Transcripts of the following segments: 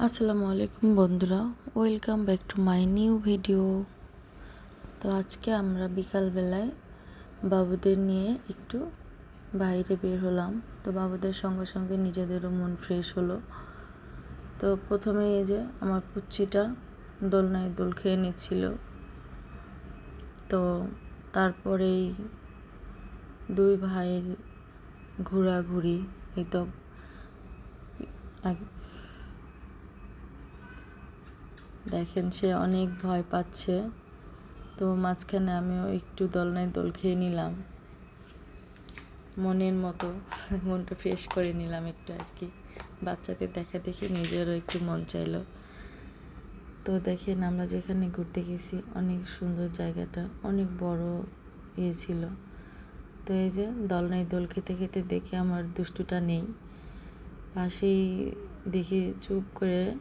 আসসালামু আলাইকুম বন্ধুরা, welcome back to my new video. তো আজকে আমরা বিকালবেলায় বাবুদের নিয়ে একটু বাইরে বের হলাম। তো বাবুদের সঙ্গে সঙ্গে নিজেদেরও মন ফ্রেশ হলো। তো প্রথমে এই যে আমার পুচ্ছিটা দোলনায় দোল খেয়ে নিচ্ছিল। তো তারপরেই দুই ভাইয়ের ঘোরাঘুরি, এই তো এক- দেখেন সে অনেক ভয় পাচ্ছে। তো মাঝখানে আমিও একটু দোলনায় দোল খেয়ে নিলাম। মনের মতো মনটা ফ্রেশ করে নিলাম একটু আর কি। বাচ্চাদের দেখা দেখে নিজেরও একটু মন চাইলো। তো দেখেন আমরা যেখানে ঘুরতে গেছি, অনেক সুন্দর জায়গাটা, অনেক বড় ইয়ে ছিল। তো এই যে দল দোলনায় দোল খেতে খেতে দেখে আমার দুষ্টুটা নেই। পাশেই দেখি চুপ করে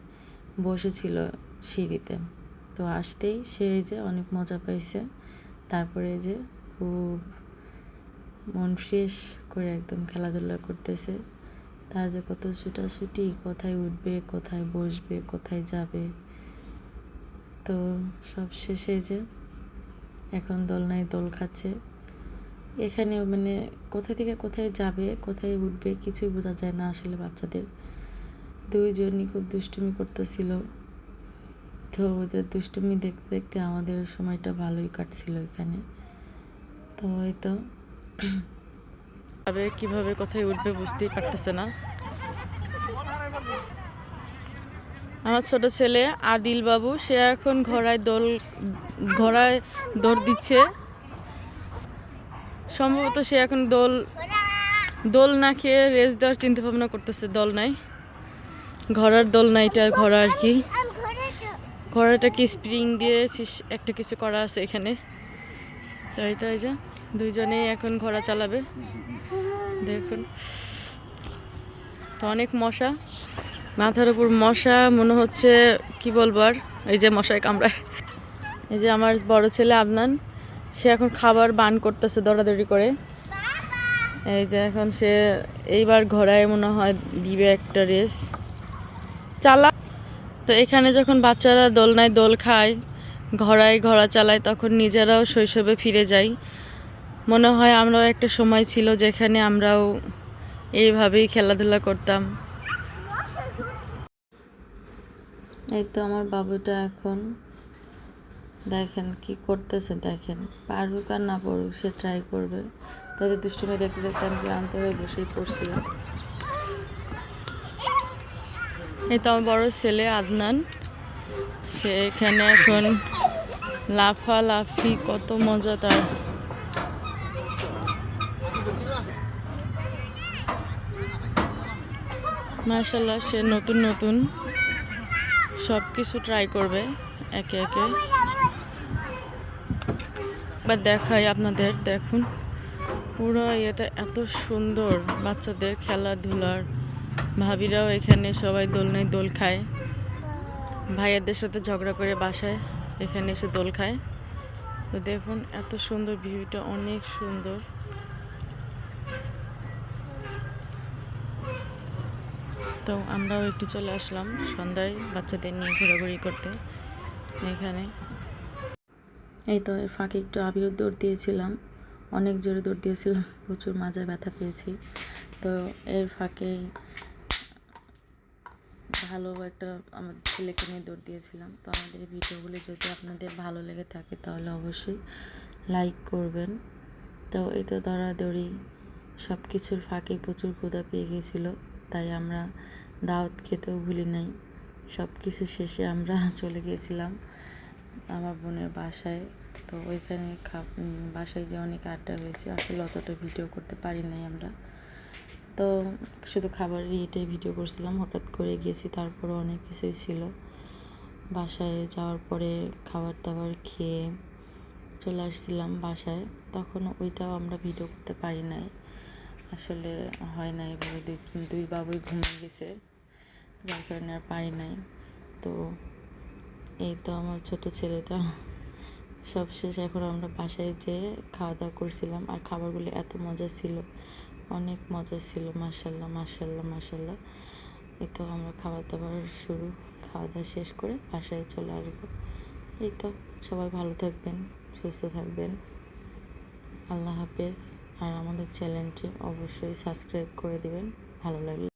বসেছিল। সিঁড়িতে। তো আসতেই সে যে অনেক মজা পাইছে। তারপরে যে খুব মন ফ্রেশ করে একদম খেলাধুলা করতেছে। তার যে কত ছুটাছুটি, কোথায় উঠবে, কোথায় বসবে, কোথায় যাবে। তো সব শেষে যে এখন দোলনায় দোল খাচ্ছে। এখানে মানে কোথা থেকে কোথায় যাবে, কোথায় উঠবে কিছুই বোঝা যায় না আসলে বাচ্চাদের। দুইজনই খুব দুষ্টুমি করতেছিল। তো ওদের দুষ্টুমি দেখতে দেখতে আমাদের সময়টা ভালোই কাটছিল এখানে। তো এই তো। যাবে কীভাবে কোথায় উঠবে বুঝতেই পারতেছে না। আমার ছোট ছেলে আদিল বাবু, সে এখন ঘোড়ায় দোল, ঘোড়ায় দৌড় দিচ্ছে। সম্ভবত সে এখন দোল দোল না খেয়ে রেস দেওয়ার চিন্তা ভাবনা করতেছে দল নাই। ঘোড়ার দোল নাইটা ঘোড়া আর কি। ঘোড়াটা কি স্প্রিং দিয়েছিস একটা কিছু করা আছে এখানে। তাই তাই যে, দুইজনেই এখন ঘোড়া চালাবে। দেখুন। তো অনেক মশা। মাথার উপর মশা, মনে হচ্ছে, কি বলব আর? এই যে মশায় কামড়ায়। এই যে আমার বড় ছেলে আদনান, সে এখন খাবার বান করতেছে দৌড়াদৌড়ি করে। এই যে এখন সে এইবার ঘোড়ায় মনে হয় দিবে একটা রেস। চালা তো এখানে যখন বাচ্চারা দোলনায় দোল খায়, ঘোড়ায় ঘোড়া চালায়, তখন নিজেরাও শৈশবে ফিরে যাই। মনে হয় আমরাও একটা সময় ছিল যেখানে আমরাও এইভাবেই খেলাধুলা করতাম। এই তো আমার বাবুটা এখন, দেখেন কি করতেছে, দেখেন। পারুক আর না পড়ুক সে ট্রাই করবে। তাদের দুষ্টুমি দেখতে দেখতে আমি ক্লান্ত হয়ে বসেই পড়ছিলাম। এই তো আমার বড় ছেলে আদনান। সে এখানে এখন লাফালাফি, কত মজা তার। মার্শাল্লাহ সে নতুন নতুন সব কিছু ট্রাই করবে, একে একে। বা দেখাই আপনাদের, দেখুন। পুরো এটা এত সুন্দর, বাচ্চাদের খেলাধুলার। ভাবিরাও এখানে সবাই দোল দোলনায় দোল খায়। ভাইয়াদের সাথে ঝগড়া করে বাসায় এখানে এসে দোল খায়। তো দেখুন, এত সুন্দর ভিউটা, অনেক সুন্দর। তো আমরাও একটু চলে আসলাম সন্ধ্যায় বাচ্চাদের নিয়ে ঘোরাঘুরি করতে এখানে। এই তো এর ফাঁকে একটু আবিও দৌড় দিয়েছিলাম, অনেক জোরে দৌড় দিয়েছিলাম, প্রচুর মাজায় ব্যথা পেয়েছি। তো এর ফাঁকে ভালো একটা আমার ছেলেকে নিয়ে দৌড় দিয়েছিলাম। তো আমাদের ভিডিওগুলো যদি আপনাদের ভালো লেগে থাকে তাহলে অবশ্যই লাইক করবেন। তো এই তো দৌড়াদৌড়ি সব কিছুর ফাঁকে প্রচুর ক্ষুদা পেয়ে গেছিল তাই আমরা দাওয়াত খেতেও ভুলি নাই। সব কিছু শেষে আমরা চলে গিয়েছিলাম আমার বোনের বাসায়। তো ওইখানে বাসায় যে অনেক আড্ডা হয়েছে, আসলে অতটা ভিডিও করতে পারি নাই আমরা। তো শুধু খাবার ইয়েতে ভিডিও করছিলাম। হঠাৎ করে গেছি তারপরে অনেক কিছুই ছিল। বাসায় যাওয়ার পরে খাবার দাবার খেয়ে চলে আসছিলাম বাসায়। তখন ওইটাও আমরা ভিডিও করতে পারি নাই। আসলে হয় না এভাবে দুই দুই বাবুই ঘুমিয়ে গেছে। যার কারণে আর পারি নাই। তো এই তো আমার ছোট ছেলেটা। সবশেষ এখন আমরা বাসায় যেয়ে খাওয়া দাওয়া করছিলাম। আর খাবারগুলো এত মজা ছিল। অনেক মজা ছিল মার্শাল্লাহ মার্শাল্লাহ মার্শাল্লাহ এই তো আমরা খাবার দাবার শুরু, খাওয়া দাওয়া শেষ করে বাসায় চলে আসব। এই তো, সবাই ভালো থাকবেন, সুস্থ থাকবেন। আল্লাহ হাফেজ। আর আমাদের চ্যানেলটি অবশ্যই সাবস্ক্রাইব করে দিবেন, ভালো লাগলে